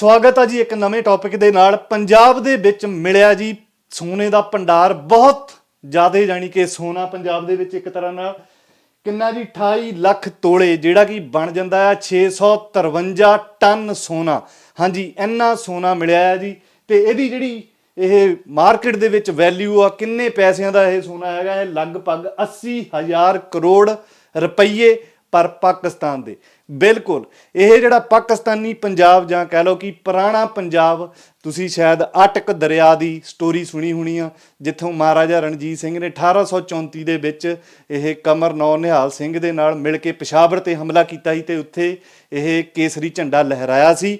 ਸਵਾਗਤ ਆ ਜੀ ਇੱਕ ਨਵੇਂ ਟੌਪਿਕ ਦੇ ਨਾਲ। ਪੰਜਾਬ ਦੇ ਵਿੱਚ ਮਿਲਿਆ ਜੀ ਸੋਨੇ ਦਾ ਭੰਡਾਰ ਬਹੁਤ ਜ਼ਿਆਦਾ ਜਾਨੀ ਕਿ ਸੋਨਾ ਪੰਜਾਬ ਦੇ ਵਿੱਚ ਇੱਕ ਤਰ੍ਹਾਂ ਨਾਲ ਕਿੰਨਾ ਜੀ 28 ਲੱਖ ਤੋਲੇ, ਜਿਹੜਾ ਕਿ ਬਣ ਜਾਂਦਾ ਹੈ 653 ਟਨ ਸੋਨਾ। ਹਾਂਜੀ, ਇੰਨਾ ਸੋਨਾ ਮਿਲਿਆ ਹੈ ਜੀ। ਤੇ ਇਹਦੀ ਜਿਹੜੀ ਇਹ ਮਾਰਕੀਟ ਦੇ ਵਿੱਚ ਵੈਲਿਊ ਆ, ਕਿੰਨੇ ਪੈਸਿਆਂ ਦਾ ਇਹ ਸੋਨਾ ਹੈਗਾ? ਇਹ ਲਗਭਗ 80000 ਕਰੋੜ ਰੁਪਈਏ। ਪਰ ਪਾਕਿਸਤਾਨ ਦੇ। ਬਿਲਕੁਲ, ਇਹ ਜਿਹੜਾ ਪਾਕਿਸਤਾਨੀ ਪੰਜਾਬ ਜਾਂ ਕਹਿ ਲਓ ਕਿ ਪੁਰਾਣਾ ਪੰਜਾਬ, ਤੁਸੀਂ ਸ਼ਾਇਦ ਅਟਕ ਦਰਿਆ ਦੀ ਸਟੋਰੀ ਸੁਣੀ ਹੋਣੀ ਆ, ਜਿੱਥੋਂ ਮਹਾਰਾਜਾ ਰਣਜੀਤ ਸਿੰਘ ਨੇ 1834 ਦੇ ਵਿੱਚ ਇਹ ਕਮਰ ਨੌ ਨਿਹਾਲ ਸਿੰਘ ਦੇ ਨਾਲ ਮਿਲ ਕੇ ਪਿਸ਼ਾਵਰ ਤੇ ਹਮਲਾ ਕੀਤਾ ਸੀ ਤੇ ਉੱਥੇ ਇਹ ਕੇਸਰੀ ਝੰਡਾ ਲਹਿਰਾਇਆ ਸੀ।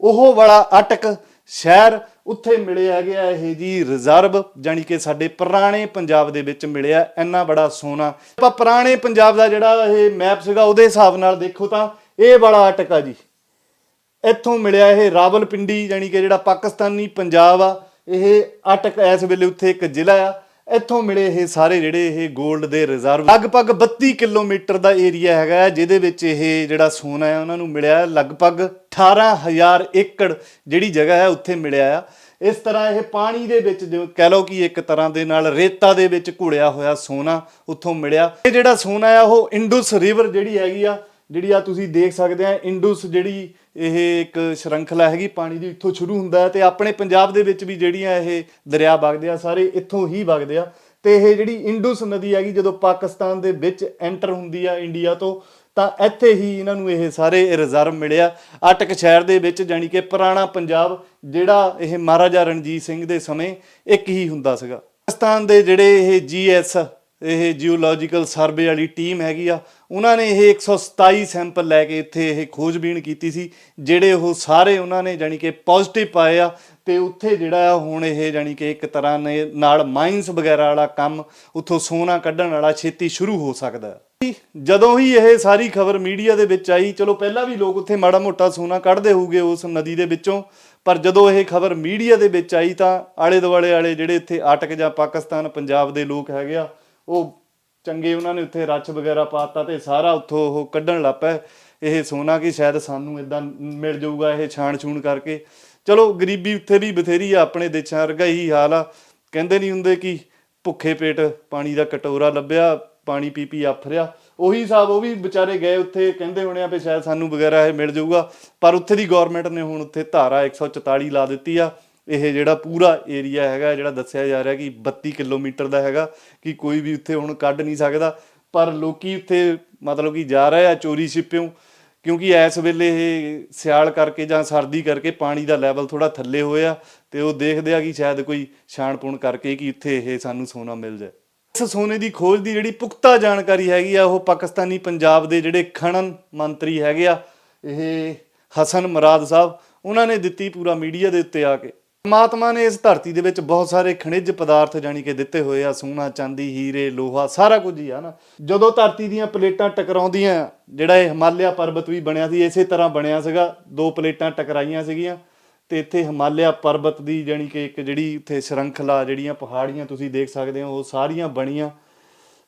ਉਹ ਵਾਲਾ ਅਟਕ ਸ਼ਹਿਰ ਉੱਥੇ ਮਿਲੇ ਹੈਗੇ ਆ ਇਹ ਜੀ ਰਿਜ਼ਰਵ ਜਾਨੀ ਕਿ ਸਾਡੇ ਪੁਰਾਣੇ ਪੰਜਾਬ ਦੇ ਵਿੱਚ ਮਿਲਿਆ ਇੰਨਾ ਬੜਾ ਸੋਨਾ। ਆਪਾਂ ਪੁਰਾਣੇ ਪੰਜਾਬ ਦਾ ਜਿਹੜਾ ਇਹ ਮੈਪ ਸੀਗਾ ਉਹਦੇ ਹਿਸਾਬ ਨਾਲ ਦੇਖੋ ਤਾਂ ਇਹ ਵਾਲਾ ਅਟਕ ਆ ਜੀ। ਇੱਥੋਂ ਮਿਲਿਆ ਇਹ ਰਾਵਲਪਿੰਡੀ ਯਾਨੀ ਕਿ ਜਿਹੜਾ ਪਾਕਿਸਤਾਨੀ ਪੰਜਾਬ ਆ, ਇਹ ਅਟਕ ਇਸ ਵੇਲੇ ਉੱਥੇ ਇੱਕ ਜ਼ਿਲ੍ਹਾ ਆ। ਇੱਥੋਂ ਮਿਲੇ ਇਹ ਸਾਰੇ ਜਿਹੜੇ ਇਹ 골ਡ ਦੇ ਰਿਜ਼ਰਵ ਲਗਭਗ 32 ਕਿਲੋਮੀਟਰ ਦਾ ਏਰੀਆ ਹੈਗਾ ਹੈ, ਜਿਹਦੇ ਵਿੱਚ ਇਹ ਜਿਹੜਾ ਸੋਨਾ ਹੈ ਉਹਨਾਂ ਨੂੰ ਮਿਲਿਆ ਹੈ ਲਗਭਗ 18000 ਏਕੜ ਜਿਹੜੀ ਜਗ੍ਹਾ ਹੈ ਉੱਥੇ ਮਿਲਿਆ ਆ। ਇਸ ਤਰ੍ਹਾਂ ਇਹ ਪਾਣੀ ਦੇ ਵਿੱਚ ਜੋ ਕਹਿ ਲਓ ਕਿ ਇੱਕ ਤਰ੍ਹਾਂ ਦੇ ਨਾਲ ਰੇਤਾ ਦੇ ਵਿੱਚ ਘੁਲਿਆ ਹੋਇਆ ਸੋਨਾ ਉੱਥੋਂ ਮਿਲਿਆ। ਇਹ ਜਿਹੜਾ ਸੋਨਾ ਆ ਉਹ ਇੰਡਸ ਰਿਵਰ ਜਿਹੜੀ ਹੈਗੀ ਆ ਜਿਹੜੀ ਆ ਤੁਸੀਂ ਦੇਖ ਸਕਦੇ ਆ ਇੰਡਸ ਜਿਹੜੀ ਇਹ ਇੱਕ ਸ਼ਰੰਖਲਾ ਹੈਗੀ, ਪਾਣੀ ਦੀ ਇੱਥੋਂ ਸ਼ੁਰੂ ਹੁੰਦਾ ਹੈ ਤੇ ਆਪਣੇ ਪੰਜਾਬ ਦੇ ਵਿੱਚ ਵੀ ਜਿਹੜੀਆਂ ਇਹ ਦਰਿਆ ਵਗਦੇ ਆ, ਸਾਰੇ ਇੱਥੋਂ ਹੀ ਵਗਦੇ ਆ। ਤੇ ਇਹ ਜਿਹੜੀ ਇੰਡਸ ਨਦੀ ਹੈਗੀ, ਜਦੋਂ ਪਾਕਿਸਤਾਨ ਦੇ ਵਿੱਚ ਐਂਟਰ ਹੁੰਦੀ ਆ ਇੰਡੀਆ ਤੋਂ, ਤਾਂ ਇੱਥੇ ਹੀ ਇਹਨਾਂ ਨੂੰ ਇਹ ਸਾਰੇ ਰਿਜ਼ਰਵ ਮਿਲਿਆ। ਅਟਕ ਸ਼ਹਿਰ ਦੇ ਵਿੱਚ ਜਾਨੀ ਕਿ ਪੁਰਾਣਾ ਪੰਜਾਬ, ਜਿਹੜਾ ਇਹ ਮਹਾਰਾਜਾ ਰਣਜੀਤ ਸਿੰਘ ਦੇ ਸਮੇਂ, ਇੱਕ ਹੀ ਹੁੰਦਾ ਸੀਗਾ। ਪਾਕਿਸਤਾਨ ਦੇ ਜਿਹੜੇ ਇਹ ਜੀਐਸ ਇਹ ਜੀਓਲੋਜੀਕਲ ਸਰਵੇ ਵਾਲੀ ਟੀਮ ਹੈਗੀ ਆ, ਉਹਨਾਂ ਨੇ ਇਹ 127 ਸੈਂਪਲ ਲੈ ਕੇ ਇੱਥੇ ਇਹ ਖੋਜਬੀਨ ਕੀਤੀ ਸੀ, ਜਿਹੜੇ ਉਹ ਸਾਰੇ ਉਹਨਾਂ ਨੇ ਜਾਨੀ ਕਿ ਪੋਜ਼ਿਟਿਵ ਪਾਏ ਆ, ਤੇ ਉੱਥੇ ਜਿਹੜਾ ਆ ਹੁਣ ਇਹ ਜਾਨੀ ਕਿ ਇੱਕ ਤਰ੍ਹਾਂ ਨੇ ਨਾਲ ਮਾਈਨਸ ਵਗੈਰਾ ਵਾਲਾ ਕੰਮ, ਉੱਥੋਂ ਸੋਨਾ ਕੱਢਣ ਵਾਲਾ ਛੇਤੀ ਸ਼ੁਰੂ ਹੋ ਸਕਦਾ ਹੈ। ਜਦੋਂ ਹੀ ਇਹ ਸਾਰੀ ਖਬਰ ਮੀਡੀਆ ਦੇ ਵਿੱਚ ਆਈ, ਚਲੋ ਪਹਿਲਾਂ ਵੀ ਲੋਕ ਉੱਥੇ ਮਾੜਾ ਮੋਟਾ ਸੋਨਾ ਕੱਢਦੇ ਹੋਊਗੇ ਉਸ ਨਦੀ ਦੇ ਵਿੱਚੋਂ, ਪਰ ਜਦੋਂ ਇਹ ਖਬਰ ਮੀਡੀਆ ਦੇ ਵਿੱਚ ਆਈ ਤਾਂ ਆਲੇ ਦੁਆਲੇ ਵਾਲੇ ਜਿਹੜੇ ਇੱਥੇ ਆਟਕ ਜਾਂ ਪਾਕਿਸਤਾਨ, ਪੰਜਾਬ ਦੇ ਲੋਕ ਹੈਗੇ ਆ ਉਹ ਚੰਗੇ ਉਹਨਾਂ ਨੇ ਉੱਥੇ ਰੱਛ ਵਗੈਰਾ ਪਾਤਾ ਤੇ ਸਾਰਾ ਉੱਥੋਂ ਉਹ ਕੱਢਣ ਲੱਗ ਪਏ। ਇਹ ਸੋਨਾ ਕਿ ਸ਼ਾਇਦ ਸਾਨੂੰ ਇਦਾਂ ਮਿਲ ਜਾਊਗਾ ਇਹ ਛਾਣ ਛੂਣ ਕਰਕੇ। ਚਲੋ ਗਰੀਬੀ ਉੱਥੇ ਵੀ ਬਥੇਰੀ ਆ, ਆਪਣੇ ਦੇਸ਼ਾਂ ਵਰਗਾ ਹੀ ਹਾਲ ਆ। ਕਹਿੰਦੇ ਨਹੀਂ ਹੁੰਦੇ ਕਿ ਭੁੱਖੇ ਪੇਟ ਪਾਣੀ ਦਾ ਕਟੋਰਾ ਲੱਭਿਆ, ਪਾਣੀ ਪੀ ਪੀ ਆਫਰਿਆ। ਉਹੀ ਹਿਸਾਬ ਉਹ ਵੀ ਵਿਚਾਰੇ ਗਏ ਉੱਥੇ, ਕਹਿੰਦੇ ਹੋਣੇ ਆ ਵੀ ਸ਼ਾਇਦ ਸਾਨੂੰ ਵਗੈਰਾ ਇਹ ਮਿਲ ਜਾਊਗਾ। ਪਰ ਉੱਥੇ ਦੀ ਗਵਰਨਮੈਂਟ ਨੇ ਹੁਣ ਉੱਥੇ ਧਾਰਾ 144 ਲਾ ਦਿੱਤੀ ਆ। ਇਹ ਜਿਹੜਾ ਪੂਰਾ ਏਰੀਆ ਹੈਗਾ, ਜਿਹੜਾ ਦੱਸਿਆ ਜਾ ਰਿਹਾ ਕਿ 32 ਕਿਲੋਮੀਟਰ ਦਾ ਹੈਗਾ, ਕਿ ਕੋਈ ਵੀ ਉੱਥੇ ਹੁਣ ਕੱਢ ਨਹੀਂ ਸਕਦਾ। ਪਰ ਲੋਕੀ ਉੱਥੇ ਮਤਲਬ ਕਿ ਜਾ ਰਹੇ ਆ ਚੋਰੀ ਛਿਪਿਓਂ, ਕਿਉਂਕਿ ਇਸ ਵੇਲੇ ਇਹ ਸਿਆਲ ਕਰਕੇ ਜਾਂ ਸਰਦੀ ਕਰਕੇ ਪਾਣੀ ਦਾ ਲੈਵਲ ਥੋੜਾ ਥੱਲੇ ਹੋਇਆ ਤੇ ਉਹ ਦੇਖਦੇ ਆ ਕਿ ਸ਼ਾਇਦ ਕੋਈ ਛਾਣਪੁਣ ਕਰਕੇ ਕਿ ਇੱਥੇ ਇਹ ਸਾਨੂੰ ਸੋਨਾ ਮਿਲ ਜਾਏ। ਇਸ ਸੋਨੇ ਦੀ ਖੋਜ ਦੀ ਜਿਹੜੀ ਪੁਖਤਾ ਜਾਣਕਾਰੀ ਹੈਗੀ ਆ, ਉਹ ਪਾਕਿਸਤਾਨੀ ਪੰਜਾਬ ਦੇ ਜਿਹੜੇ ਖਣਨ ਮੰਤਰੀ ਹੈਗੇ ਆ, ਇਹ ਹਸਨ ਮਰਾਦ ਸਾਹਿਬ, ਉਹਨਾਂ ਨੇ ਦਿੱਤੀ ਪੂਰਾ ਮੀਡੀਆ ਦੇ ਉੱਤੇ ਆ ਕੇ। ਪਰਮਾਤਮਾ ਨੇ ਇਸ ਧਰਤੀ ਦੇ ਵਿੱਚ ਬਹੁਤ ਸਾਰੇ ਖਣਿਜ ਪਦਾਰਥ ਜਾਨੀ ਕਿ ਦਿੱਤੇ ਹੋਏ ਆ ਸੋਨਾ ਚਾਂਦੀ ਹੀਰੇ ਲੋਹਾ ਸਾਰਾ ਕੁਝ ਹੀ ਆ ਨਾ। ਜਦੋਂ ਧਰਤੀ ਦੀਆਂ ਪਲੇਟਾਂ ਟਕਰਾਉਂਦੀਆਂ ਜਿਹੜਾ ਇਹ ਹਿਮਾਲਿਆ ਪਰਬਤ ਵੀ ਬਣਿਆ ਸੀ ਇਸੇ ਤਰ੍ਹਾਂ ਬਣਿਆ ਸੀਗਾ। ਦੋ ਪਲੇਟਾਂ ਟਕਰਾਈਆਂ ਸੀਗੀਆਂ ਤੇ ਇੱਥੇ ਹਿਮਾਲਿਆ ਪਰਬਤ ਦੀ ਜਾਨੀ ਕਿ ਇੱਕ ਜਿਹੜੀ ਇੱਥੇ ਸ਼ਰੰਖਲਾ ਜਿਹੜੀਆਂ ਪਹਾੜੀਆਂ ਤੁਸੀਂ ਦੇਖ ਸਕਦੇ ਹੋ ਉਹ ਸਾਰੀਆਂ ਬਣੀਆਂ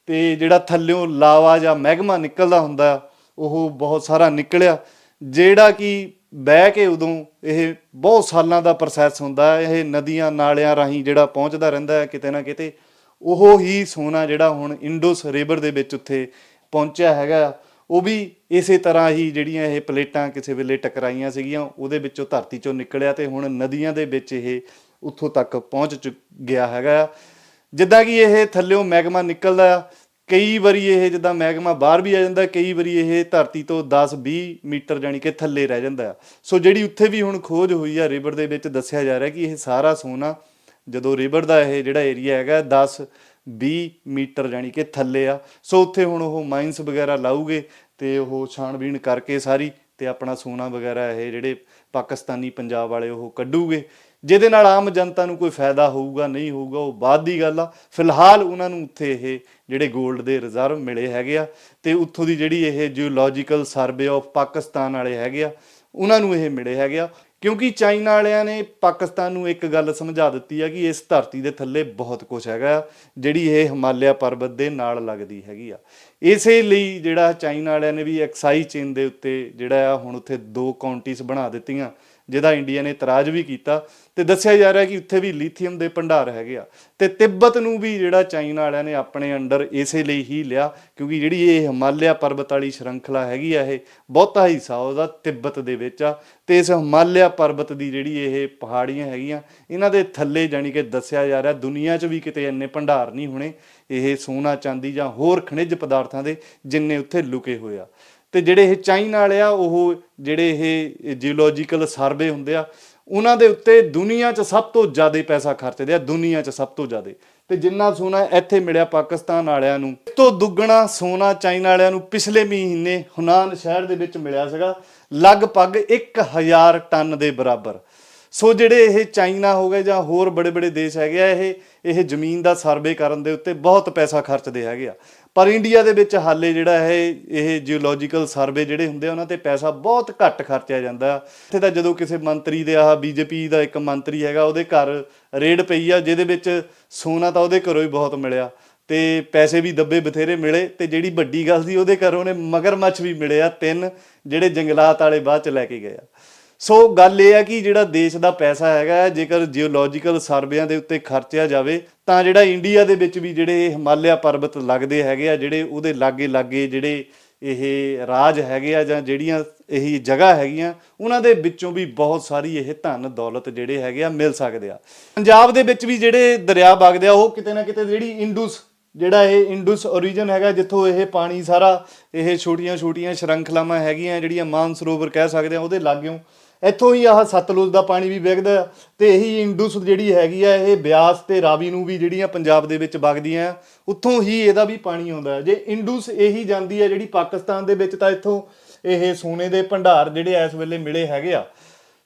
ਤੇ ਜਿਹੜਾ ਥੱਲਿਓਂ ਲਾਵਾ ਜਾਂ ਮੈਗਮਾ ਨਿਕਲਦਾ ਹੁੰਦਾ ਆ, ਉਹ ਬਹੁਤ ਸਾਰਾ ਨਿਕਲਿਆ। ਜਿਹੜਾ ਕਿ ਬਹਿ ਕੇ ਉਦੋਂ ਇਹ ਬਹੁਤ ਸਾਲਾਂ ਦਾ ਪ੍ਰੋਸੈਸ ਹੁੰਦਾ ਇਹ ਨਦੀਆਂ ਨਾਲਿਆਂ ਰਾਹੀਂ ਜਿਹੜਾ ਪਹੁੰਚਦਾ ਰਹਿੰਦਾ ਹੈ ਕਿਤੇ ਨਾ ਕਿਤੇ, ਉਹ ਹੀ ਸੋਨਾ ਜਿਹੜਾ ਹੁਣ ਇੰਡਸ ਰਿਵਰ ਦੇ ਵਿੱਚ ਉੱਥੇ ਪਹੁੰਚਿਆ ਹੈਗਾ ਉਹ ਵੀ ਇਸੇ ਤਰ੍ਹਾਂ ਹੀ ਜਿਹੜੀਆਂ ਇਹ ਪਲੇਟਾਂ ਕਿਸੇ ਵੇਲੇ ਟਕਰਾਈਆਂ ਸੀਗੀਆਂ, ਉਹਦੇ ਵਿੱਚੋਂ ਧਰਤੀ ਚੋਂ ਨਿਕਲਿਆ ਤੇ ਹੁਣ ਨਦੀਆਂ ਦੇ ਵਿੱਚ ਇਹ ਉੱਥੋਂ ਤੱਕ ਪਹੁੰਚ ਚੁੱਕ ਗਿਆ ਹੈਗਾ ਆ। ਜਿੱਦਾਂ ਕਿ ਇਹ ਥੱਲਿਓਂ ਮੈਗਮਾ ਨਿਕਲਦਾ ਆ ਕਈ ਵਾਰੀ ਇਹ ਜਿੱਦਾਂ ਮੈਗਮਾ ਬਾਹਰ ਵੀ ਆ ਜਾਂਦਾ, ਕਈ ਵਾਰੀ ਇਹ ਧਰਤੀ ਤੋਂ 10-20 ਮੀਟਰ ਜਾਨੀ ਕਿ ਥੱਲੇ ਰਹਿ ਜਾਂਦਾ ਆ। ਸੋ ਜਿਹੜੀ ਉੱਥੇ ਵੀ ਹੁਣ ਖੋਜ ਹੋਈ ਆ, ਰਿਵਰ ਦੇ ਵਿੱਚ ਦੱਸਿਆ ਜਾ ਰਿਹਾ ਕਿ ਇਹ ਸਾਰਾ ਸੋਨਾ ਜਦੋਂ ਰਿਵਰ ਦਾ ਇਹ ਜਿਹੜਾ ਏਰੀਆ ਹੈਗਾ 10 20 ਮੀਟਰ ਜਾਨੀ ਕਿ ਥੱਲੇ ਆ। ਸੋ ਉੱਥੇ ਹੁਣ ਉਹ ਮਾਈਨਸ ਵਗੈਰਾ ਲਾਊਗੇ ਤੇ ਉਹ ਛਾਣਬੀਣ ਕਰਕੇ ਸਾਰੀ ਤੇ ਆਪਣਾ ਸੋਨਾ ਵਗੈਰਾ ਇਹ ਜਿਹੜੇ ਪਾਕਿਸਤਾਨੀ ਪੰਜਾਬ ਵਾਲੇ ਉਹ ਕੱਢੂਗੇ। ਜਿਹਦੇ ਨਾਲ ਆਮ ਜਨਤਾ ਨੂੰ ਕੋਈ ਫਾਇਦਾ ਹੋਊਗਾ ਨਹੀਂ ਹੋਊਗਾ ਉਹ ਬਾਅਦ ਦੀ ਗੱਲ ਆ। ਫਿਲਹਾਲ ਉਹਨਾਂ ਨੂੰ ਉੱਥੇ ਇਹ ਜਿਹੜੇ 골ਡ ਦੇ ਰਿਜ਼ਰਵ ਮਿਲੇ ਹੈਗੇ ਆ ਤੇ ਉੱਥੋਂ ਦੀ ਜਿਹੜੀ ਇਹ ਜੀਓਲੋਜੀਕਲ ਸਰਵੇ ਆਫ ਪਾਕਿਸਤਾਨ ਵਾਲੇ ਹੈਗੇ ਆ ਉਹਨਾਂ ਨੂੰ ਇਹ ਮਿਲੇ ਹੈਗੇ ਆ। ਕਿਉਂਕਿ ਚਾਈਨਾ ਵਾਲਿਆਂ ਨੇ ਪਾਕਿਸਤਾਨ ਨੂੰ ਇੱਕ ਗੱਲ ਸਮਝਾ ਦਿੱਤੀ ਆ ਕਿ ਇਸ ਧਰਤੀ ਦੇ ਥੱਲੇ ਬਹੁਤ ਕੁਝ ਹੈਗਾ ਆ, ਜਿਹੜੀ ਇਹ ਹਿਮਾਲਿਆ ਪਰਬਤ ਦੇ ਨਾਲ ਲੱਗਦੀ ਹੈਗੀ ਆ। ਇਸੇ ਲਈ ਜਿਹੜਾ ਚਾਈਨਾ ਵਾਲਿਆਂ ਨੇ ਵੀ ਐਕਸਾਈ ਚੇਨ ਦੇ ਉੱਤੇ ਜਿਹੜਾ ਆ ਹੁਣ ਉੱਥੇ ਦੋ ਕਾਉਂਟੀਜ਼ ਬਣਾ ਦਿੱਤੀਆਂ ਜਿਹਦਾ ਇੰਡੀਆ ਨੇ ਇਤਰਾਜ਼ ਵੀ ਕੀਤਾ। ਤੇ ਦੱਸਿਆ ਜਾ ਰਿਹਾ ਕਿ ਉੱਥੇ ਵੀ ਲਿਥੀਅਮ ਦੇ ਭੰਡਾਰ ਹੈਗੇ ਆ। ਤੇ ਤਿੱਬਤ ਨੂੰ ਵੀ ਜਿਹੜਾ ਚਾਈਨਾ ਵਾਲਿਆਂ ਨੇ ਆਪਣੇ ਅੰਡਰ ਇਸੇ ਲਈ ਹੀ ਲਿਆ, ਕਿਉਂਕਿ ਜਿਹੜੀ ਇਹ ਹਿਮਾਲਿਆ ਪਰਬਤ ਵਾਲੀ ਸ਼੍ਰੰਖਲਾ ਹੈਗੀ ਆ, ਇਹ ਬਹੁਤਾ ਹਿੱਸਾ ਉਹਦਾ ਤਿੱਬਤ ਦੇ ਵਿੱਚ ਆ। ਤੇ ਇਸ ਹਿਮਾਲਿਆ ਪਰਬਤ ਦੀ ਜਿਹੜੀ ਇਹ ਪਹਾੜੀਆਂ ਹੈਗੀਆਂ, ਇਹਨਾਂ ਦੇ ਥੱਲੇ ਜਾਣੀ ਕਿ ਦੱਸਿਆ ਜਾ ਰਿਹਾ, ਦੁਨੀਆ 'ਚ ਵੀ ਕਿਤੇ ਇੰਨੇ ਭੰਡਾਰ ਨਹੀਂ ਹੋਣੇ, ਇਹ ਸੋਨਾ, ਚਾਂਦੀ ਜਾਂ ਹੋਰ ਖਣਿਜ ਪਦਾਰਥਾਂ ਦੇ ਜਿੰਨੇ ਉੱਥੇ ਲੁਕੇ ਹੋਏ ਆ। ਤੇ ਜਿਹੜੇ ਇਹ ਚਾਈਨਾ ਵਾਲੇ ਆ, ਉਹ ਜਿਹੜੇ ਇਹ ਜੀਓਲੋਜੀਕਲ ਸਰਵੇ ਹੁੰਦੇ ਆ ਉਹਨਾਂ ਦੇ ਉੱਤੇ ਦੁਨੀਆ 'ਚ ਸਭ ਤੋਂ ਜ਼ਿਆਦਾ ਪੈਸਾ ਖਰਚਦੇ ਆ, ਦੁਨੀਆ 'ਚ ਸਭ ਤੋਂ ਜ਼ਿਆਦਾ। ਤੇ ਜਿੰਨਾ ਸੋਨਾ ਇੱਥੇ ਮਿਲਿਆ ਪਾਕਿਸਤਾਨ ਵਾਲਿਆਂ ਨੂੰ, ਇਸ ਤੋਂ ਦੁੱਗਣਾ ਸੋਨਾ ਚਾਈਨਾ ਵਾਲਿਆਂ ਨੂੰ ਪਿਛਲੇ ਮਹੀਨੇ ਹੁਨਾਨ ਸ਼ਹਿਰ ਦੇ ਵਿੱਚ ਮਿਲਿਆ ਸੀਗਾ, ਲਗਭਗ 1000 ਟਨ ਦੇ ਬਰਾਬਰ। ਸੋ ਜਿਹੜੇ ਇਹ ਚਾਈਨਾ ਹੋ ਗਏ ਜਾਂ ਹੋਰ ਬੜੇ ਬੜੇ ਦੇਸ਼ ਹੈਗੇ ਆ, ਇਹ ਇਹ ਜ਼ਮੀਨ ਦਾ ਸਰਵੇ ਕਰਨ ਦੇ ਉੱਤੇ ਬਹੁਤ ਪੈਸਾ ਖਰਚਦੇ ਹੈਗੇ ਆ। ਪਰ ਇੰਡੀਆ ਦੇ ਵਿੱਚ ਹਾਲੇ ਜਿਹੜਾ ਹੈ ਇਹ ਜੀਓਲੋਜੀਕਲ ਸਰਵੇ ਜਿਹੜੇ ਹੁੰਦੇ ਆ, ਉਹਨਾਂ ਤੇ ਪੈਸਾ ਬਹੁਤ ਘੱਟ ਖਰਚਿਆ ਜਾਂਦਾ ਆ। ਇੱਥੇ ਤਾਂ ਜਦੋਂ ਕਿਸੇ ਮੰਤਰੀ ਦੇ ਆਹ ਬੀਜੇਪੀ ਦਾ ਇੱਕ ਮੰਤਰੀ ਹੈਗਾ, ਉਹਦੇ ਘਰ ਰੇਡ ਪਈ ਆ, ਜਿਹਦੇ ਵਿੱਚ ਸੋਨਾ ਤਾਂ ਉਹਦੇ ਘਰੋਂ ਹੀ ਬਹੁਤ ਮਿਲਿਆ ਤੇ ਪੈਸੇ ਵੀ ਦੱਬੇ ਬਥੇਰੇ ਮਿਲੇ ਤੇ ਜਿਹੜੀ ਵੱਡੀ ਗੱਲ ਸੀ, ਉਹਦੇ ਘਰੋਂ ਨੇ ਮਗਰਮੱਛ ਵੀ ਮਿਲਿਆ ਤਿੰਨ, ਜਿਹੜੇ ਜੰਗਲਾਤ ਵਾਲੇ ਬਾਅਦ ਚ ਲੈ ਕੇ ਗਏ ਆ। ਸੋ ਗੱਲ ਇਹ ਆ ਕਿ ਜਿਹੜਾ ਦੇਸ਼ ਦਾ ਪੈਸਾ ਹੈਗਾ, ਜੇਕਰ ਜੀਓਲੋਜੀਕਲ ਸਰਵੇਆਂ ਦੇ ਉੱਤੇ ਖਰਚਿਆ ਜਾਵੇ, ਤਾਂ ਜਿਹੜਾ ਇੰਡੀਆ ਦੇ ਵਿੱਚ ਵੀ ਜਿਹੜੇ ਇਹ ਹਿਮਾਲਿਆ ਪਰਬਤ ਲੱਗਦੇ ਹੈਗੇ ਆ, ਜਿਹੜੇ ਉਹਦੇ ਲਾਗੇ ਲਾਗੇ ਜਿਹੜੇ ਇਹ ਰਾਜ ਹੈਗੇ ਆ ਜਾਂ ਜਿਹੜੀਆਂ ਇਹ ਜਗ੍ਹਾ ਹੈਗੀਆਂ, ਉਹਨਾਂ ਦੇ ਵਿੱਚੋਂ ਵੀ ਬਹੁਤ ਸਾਰੀ ਇਹ ਧਨ ਦੌਲਤ ਜਿਹੜੇ ਹੈਗੇ ਆ ਮਿਲ ਸਕਦੇ ਆ। ਪੰਜਾਬ ਦੇ ਵਿੱਚ ਵੀ ਜਿਹੜੇ ਦਰਿਆ ਵਗਦੇ ਆ, ਉਹ ਕਿਤੇ ਨਾ ਕਿਤੇ ਜਿਹੜੀ ਇੰਡਸ ਜਿਹੜਾ ਇਹ ਇੰਡਸ origin ਹੈਗਾ, ਜਿੱਥੋਂ ਇਹ ਪਾਣੀ ਸਾਰਾ, ਇਹ ਛੋਟੀਆਂ ਛੋਟੀਆਂ ਸ਼ਰੰਖਲਾਵਾਂ ਹੈਗੀਆਂ, ਜਿਹੜੀਆਂ ਮਾਨਸਰੋਵਰ ਕਹਿ ਸਕਦੇ ਆ, ਉਹਦੇ ਲਾਗਿਓਂ ਇੱਥੋਂ ਹੀ ਆਹ ਸਤਲੁਜ ਦਾ ਪਾਣੀ ਵੀ ਵਗਦਾ ਆ ਤੇ ਇਹੀ ਇੰਡਸ ਜਿਹੜੀ ਹੈਗੀ ਆ, ਇਹ ਬਿਆਸ ਤੇ ਰਾਵੀ ਨੂੰ ਵੀ ਜਿਹੜੀਆਂ ਪੰਜਾਬ ਦੇ ਵਿੱਚ ਵਗਦੀਆਂ ਉੱਥੋਂ ਹੀ ਇਹਦਾ ਵੀ ਪਾਣੀ ਆਉਂਦਾ ਜੇ ਇੰਡਸ ਇਹੀ ਜਾਂਦੀ ਹੈ ਜਿਹੜੀ ਪਾਕਿਸਤਾਨ ਦੇ ਵਿੱਚ ਤਾਂ ਇੱਥੋਂ ਇਹ ਸੋਨੇ ਦੇ ਭੰਡਾਰ ਜਿਹੜੇ ਇਸ ਵੇਲੇ ਮਿਲੇ ਹੈਗੇ ਆ।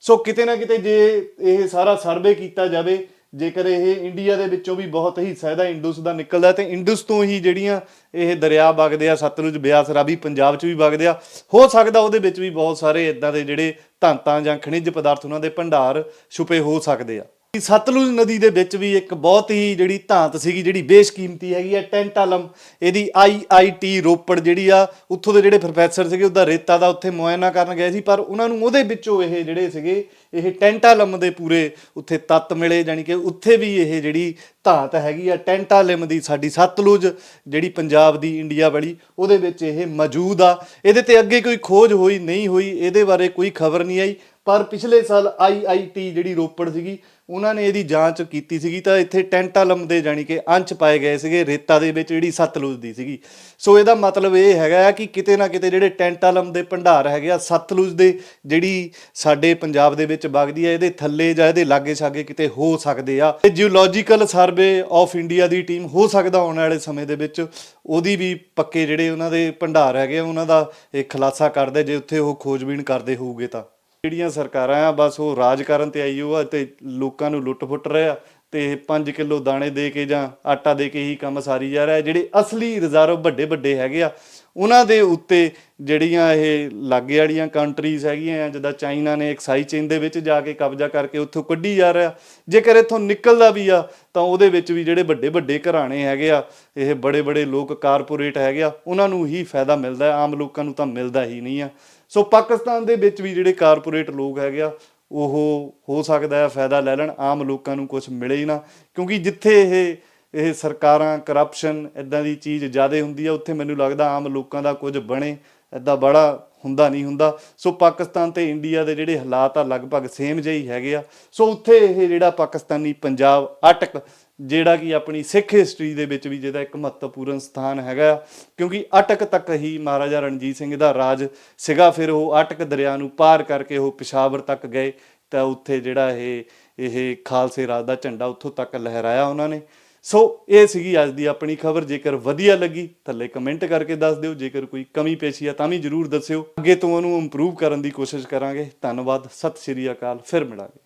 ਸੋ ਕਿਤੇ ਨਾ ਕਿਤੇ ਜੇ ਇਹ ਸਾਰਾ ਸਰਵੇ ਕੀਤਾ ਜਾਵੇ ਜੇਕਰ ਇਹ ਇੰਡੀਆ ਦੇ ਵਿੱਚੋਂ ਵੀ ਬਹੁਤ ਹਿੱਸਾ ਇਹਦਾ ਇੰਡਸ ਦਾ ਨਿਕਲਦਾ ਤੇ ਇੰਡਸ ਤੋਂ ਹੀ ਜਿਹੜੀਆਂ ਇਹ ਦਰਿਆ ਵਗਦੇ ਆ, ਸਤਲੁਜ, ਬਿਆਸ, ਰਾਵੀ ਪੰਜਾਬ 'ਚ ਵੀ ਵਗਦੇ ਆ, ਹੋ ਸਕਦਾ ਉਹਦੇ ਵਿੱਚ ਵੀ ਬਹੁਤ ਸਾਰੇ ਇਦਾਂ ਦੇ ਜਿਹੜੇ ਧਾਤਾਂ ਜਾਂ ਖਣਿਜ ਪਦਾਰਥ ਉਹਨਾਂ ਦੇ ਭੰਡਾਰ ਛੁਪੇ ਹੋ ਸਕਦੇ ਆ। ਸਤਲੁਜ ਨਦੀ ਦੇ ਵਿੱਚ ਵੀ ਇੱਕ ਬਹੁਤ ਹੀ ਜਿਹੜੀ ਧਾਤ ਸੀਗੀ, ਜਿਹੜੀ ਬੇਸ਼ਕੀਮਤੀ ਹੈਗੀ ਹੈ ਟੈਂਟਾਲਮ, ਇਹਦੀ ਆਈਆਈਟੀ ਰੋਪੜ ਜਿਹੜੀ ਆ, ਉੱਥੋਂ ਦੇ ਜਿਹੜੇ ਪ੍ਰੋਫੈਸਰ ਸੀਗੇ ਉਹਦਾ ਰੇਤਾ ਦਾ ਉੱਥੇ ਮੁਆਇਨਾ ਕਰਨ ਗਏ ਸੀ, ਪਰ ਉਹਨਾਂ ਨੂੰ ਉਹਦੇ ਵਿੱਚੋਂ ਇਹ ਜਿਹੜੇ ਸੀਗੇ ਇਹ ਟੈਂਟਾਲਮ ਦੇ ਪੂਰੇ ਉੱਥੇ ਤੱਤ ਮਿਲੇ ਜਾਨੀ ਕਿ ਉੱਥੇ ਵੀ ਇਹ ਜਿਹੜੀ ਧਾਤ ਹੈਗੀ ਆ, ਟੈਂਟਾਲਮ ਦੀ ਸਾਡੀ ਸਤਲੁਜ ਜਿਹੜੀ ਪੰਜਾਬ ਦੀ ਇੰਡੀਆ ਵਾਲੀ, ਉਹਦੇ ਵਿੱਚ ਇਹ ਮੌਜੂਦ ਆ। ਇਹਦੇ ਤੇ ਅੱਗੇ ਕੋਈ ਖੋਜ ਹੋਈ, ਨਹੀਂ ਹੋਈ, ਇਹਦੇ ਬਾਰੇ ਕੋਈ ਖਬਰ ਨਹੀਂ ਆਈ। ਪਰ ਪਿਛਲੇ ਸਾਲ ਆਈਆਈਟੀ ਜਿਹੜੀ ਰੋਪੜ ਸੀਗੀ, ਉਹਨਾਂ ਨੇ ਇਹਦੀ ਜਾਂਚ ਕੀਤੀ ਸੀਗੀ, ਤਾਂ ਇੱਥੇ ਟੈਂਟਾਲਮ ਦੇ ਜਾਨੀ ਕਿ ਅੰਸ਼ ਪਾਏ ਗਏ ਸੀਗੇ, ਰੇਤਾ ਦੇ ਵਿੱਚ ਜਿਹੜੀ ਸਤਲੁਜ ਦੀ ਸੀਗੀ। ਸੋ ਇਹਦਾ ਮਤਲਬ ਇਹ ਹੈਗਾ ਕਿ ਕਿਤੇ ਨਾ ਕਿਤੇ ਜਿਹੜੇ ਟੈਂਟਾਲਮ ਦੇ ਭੰਡਾਰ ਹੈਗੇ ਆ, ਸਤਲੁਜ ਦੇ ਜਿਹੜੀ ਸਾਡੇ ਪੰਜਾਬ ਦੇ ਵਿੱਚ ਵਗਦੀ ਹੈ ਇਹਦੇ ਥੱਲੇ ਜਾਂ ਇਹਦੇ ਲਾਗੇ ਛਾਗੇ ਕਿਤੇ ਹੋ ਸਕਦੇ ਆ। ਤੇ ਜੀਓਲੋਜੀਕਲ ਸਰਵੇ ਆਫ ਇੰਡੀਆ ਦੀ ਟੀਮ ਹੋ ਸਕਦਾ ਆਉਣ ਵਾਲੇ ਸਮੇਂ ਦੇ ਵਿੱਚ। ਉਹਦੀ ਵੀ ਪੱਕੇ ਜਿਹੜੇ ਉਹਨਾਂ ਦੇ ਭੰਡਾਰ ਹੈਗੇ ਆ, ਉਹਨਾਂ ਦਾ ਇਹ ਖੁਲਾਸਾ ਕਰਦੇ ਜੇ ਉੱਥੇ ਉਹ ਖੋਜਬੀਨ ਕਰਦੇ ਹੋਊਗੇ ਤਾਂ। ਜਿਹੜੀਆਂ ਸਰਕਾਰਾਂ ਆ ਬਸ ਉਹ ਰਾਜ ਕਰਨ ਤੇ ਆਈ ਉਹ ਤੇ ਲੋਕਾਂ ਨੂੰ ਲੁੱਟ ਫੁੱਟ ਰਿਹਾ ਤੇ 5 ਕਿਲੋ ਦਾਣੇ ਦੇ ਕੇ ਜਾਂ ਆਟਾ ਦੇ ਕੇ ਹੀ ਕੰਮ ਸਾਰੀ ਜਾ ਰਿਹਾ ਜਿਹੜੇ ਅਸਲੀ ਰਿਜ਼ਰਵ ਵੱਡੇ ਵੱਡੇ ਹੈਗੇ ਆ, ਉਹਨਾਂ ਦੇ ਉੱਤੇ ਜਿਹੜੀਆਂ ਇਹ ਲਾਗੇ ਵਾਲੀਆਂ ਕੰਟਰੀਜ਼ ਹੈਗੀਆਂ ਆ, ਜਿੱਦਾਂ ਚਾਈਨਾ ਨੇ ਐਕਸਾਈ ਚੇਨ ਦੇ ਵਿੱਚ ਜਾ ਕੇ ਕਬਜ਼ਾ ਕਰਕੇ ਉੱਥੋਂ ਕੱਢੀ ਜਾ ਰਿਹਾ। ਜੇਕਰ ਇੱਥੋਂ ਨਿਕਲਦਾ ਵੀ ਆ, ਤਾਂ ਉਹਦੇ ਵਿੱਚ ਵੀ ਜਿਹੜੇ ਵੱਡੇ ਵੱਡੇ ਘਰਾਣੇ ਹੈਗੇ ਆ, ਇਹ ਬੜੇ ਬੜੇ ਲੋਕ ਕਾਰਪੋਰੇਟ ਹੈਗੇ ਆ, ਉਹਨਾਂ ਨੂੰ ਹੀ ਫਾਇਦਾ ਮਿਲਦਾ ਆਮ ਲੋਕਾਂ ਨੂੰ ਤਾਂ ਮਿਲਦਾ ਹੀ ਨਹੀਂ ਆ। ਸੋ ਪਾਕਿਸਤਾਨ ਦੇ ਵਿੱਚ ਵੀ ਜਿਹੜੇ ਕਾਰਪੋਰੇਟ ਲੋਕ ਹੈਗੇ ਆ ਉਹ ਹੋ ਸਕਦਾ ਹੈ ਫਾਇਦਾ ਲੈ ਲੈਣ, ਆਮ ਲੋਕਾਂ ਨੂੰ ਕੁਝ ਮਿਲੇ ਹੀ ਨਾ। ਕਿਉਂਕਿ ਜਿੱਥੇ ਇਹ ਇਹ ਸਰਕਾਰਾਂ ਕਰਪਸ਼ਨ ਇਦਾਂ ਦੀ ਚੀਜ਼ ਜ਼ਿਆਦਾ ਹੁੰਦੀ ਆ, ਉੱਥੇ ਮੈਨੂੰ ਲੱਗਦਾ ਆਮ ਲੋਕਾਂ ਦਾ ਕੁਝ ਬਣੇ ਇਦਾਂ ਬੜਾ ਹੁੰਦਾ ਨਹੀਂ ਹੁੰਦਾ। ਸੋ ਪਾਕਿਸਤਾਨ ਤੇ ਇੰਡੀਆ ਦੇ ਜਿਹੜੇ ਹਾਲਾਤ ਆ, ਲਗਭਗ ਸੇਮ ਜਿਹੇ ਹੀ ਹੈਗੇ ਆ। ਸੋ ਉੱਥੇ ਇਹ ਜਿਹੜਾ ਪਾਕਿਸਤਾਨੀ ਪੰਜਾਬ ਅਟਕ ਜਿਹੜਾ ਕਿ ਆਪਣੀ ਸਿੱਖ ਹਿਸਟਰੀ ਦੇ ਵਿੱਚ ਵੀ ਜਿਹਦਾ ਇੱਕ ਮਹੱਤਵਪੂਰਨ ਸਥਾਨ ਹੈਗਾ ਆ, ਕਿਉਂਕਿ ਅਟਕ ਤੱਕ ਹੀ ਮਹਾਰਾਜਾ ਰਣਜੀਤ ਸਿੰਘ ਦਾ ਰਾਜ ਸੀਗਾ ਫਿਰ ਉਹ ਅਟਕ ਦਰਿਆ ਨੂੰ ਪਾਰ ਕਰਕੇ ਉਹ ਪਿਸ਼ਾਵਰ ਤੱਕ ਗਏ ਤਾਂ ਉੱਥੇ ਜਿਹੜਾ ਇਹ ਇਹ ਖਾਲਸੇ ਰਾਜ ਦਾ ਝੰਡਾ ਉੱਥੋਂ ਤੱਕ ਲਹਿਰਾਇਆ ਉਹਨਾਂ ਨੇ। ਸੋ ਇਹ ਸੀਗੀ ਅੱਜ ਦੀ ਆਪਣੀ ਖਬਰ ਜੇਕਰ ਵਧੀਆ ਲੱਗੀ ਥੱਲੇ ਕਮੈਂਟ ਕਰਕੇ ਦੱਸ ਦਿਓ ਜੇਕਰ ਕੋਈ ਕਮੀ ਪੇਸ਼ੀ ਆ ਤਾਂ ਵੀ ਜਰੂਰ ਦੱਸਿਓ। ਅੱਗੇ ਤੋਂ ਉਹਨੂੰ ਇੰਪਰੂਵ ਕਰਨ ਦੀ ਕੋਸ਼ਿਸ਼ ਕਰਾਂਗੇ। ਧੰਨਵਾਦ ਸਤਿ ਸ਼੍ਰੀ ਅਕਾਲ ਫਿਰ ਮਿਲਾਂਗੇ।